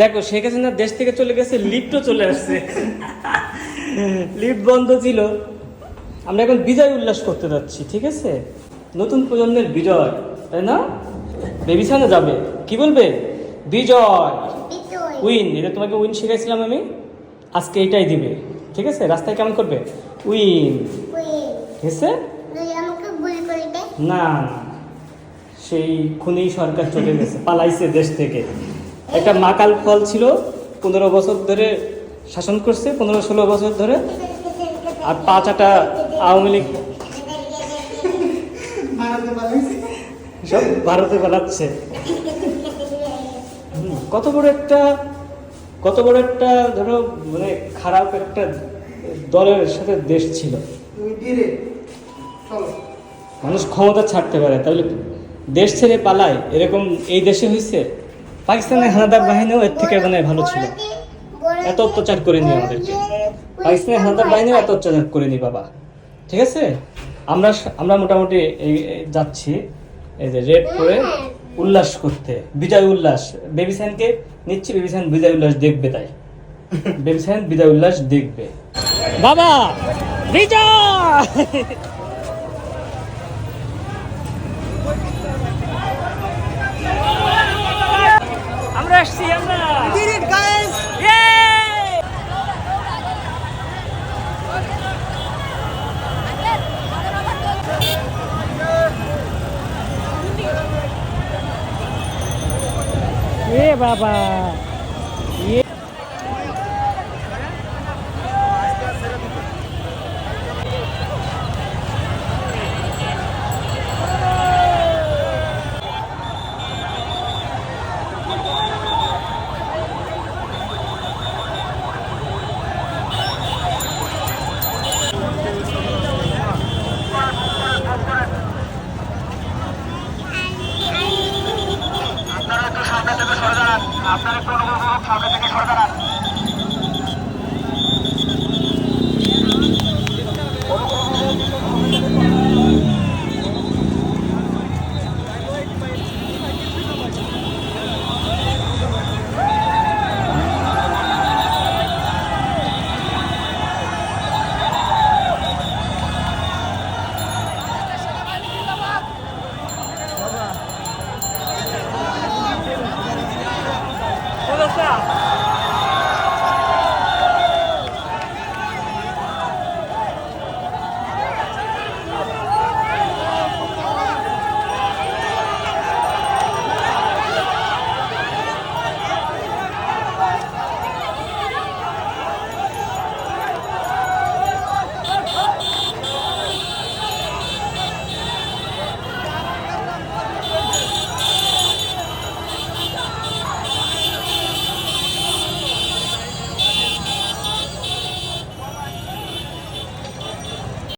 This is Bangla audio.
দেখো শেখ হাসিনা দেশ থেকে চলে গেছে লিফটও চলে আসছে। লিফট বন্ধ ছিল। আমরা এখন বিজয় উল্লাস করতে যাচ্ছি ঠিক আছে? নতুন প্রজন্মের বিজয় তাই না? বেবিসানে যাবে। কি বলবে? বিজয়। উইন এটা তোমাকে উইন শিখাইছিলাম আমি। আজকে এটাই দিবে ঠিক আছে? রাস্তায় কেমন করবে? উইন ঠিক আছে না সেই খুনি সরকার চলে গেছে পালাইছে দেশ থেকে। একটা মাকাল ফল ছিল, পনেরো বছর ধরে শাসন করছে, পনেরো ষোলো বছর ধরে। আর পাঁচ আটা আওয়ামী লীগ সব ভারতে পালাচ্ছে। কত বড় একটা, কত বড় একটা ধরো মানে খারাপ একটা দলের সাথে দেশ ছিল। মানুষ ক্ষমতা ছাড়তে পারে, তাহলে দেশ ছেড়ে পালায়, এরকম এই দেশে হয়েছে? পাকিস্তানের হানাদার বাহিনীও এর থেকে মানে ভালো ছিল। এত অত্যাচার করেনি আমাদেরকে। পাকিস্তানের হানাদার বাহিনীও এত অত্যাচার করেনি, বাবা। ঠিক আছে? আমরা আমরা মোটামুটি যাচ্ছি, এই যে রেড করে উল্লাস করতে। বিজয় উল্লাস। বেবিসানকে নিচ্ছি বেবিসান বিজয় উল্লাস দেখবে তাই। বেবিসান বিজয় উল্লাস দেখবে। বাবা! বিজয়! আমরা আসছি আমরা Did it, guys! Yay! এ বাবা এ আপনারা একটু অনুগ্রহ সামনে থেকে সরে দাঁড়ান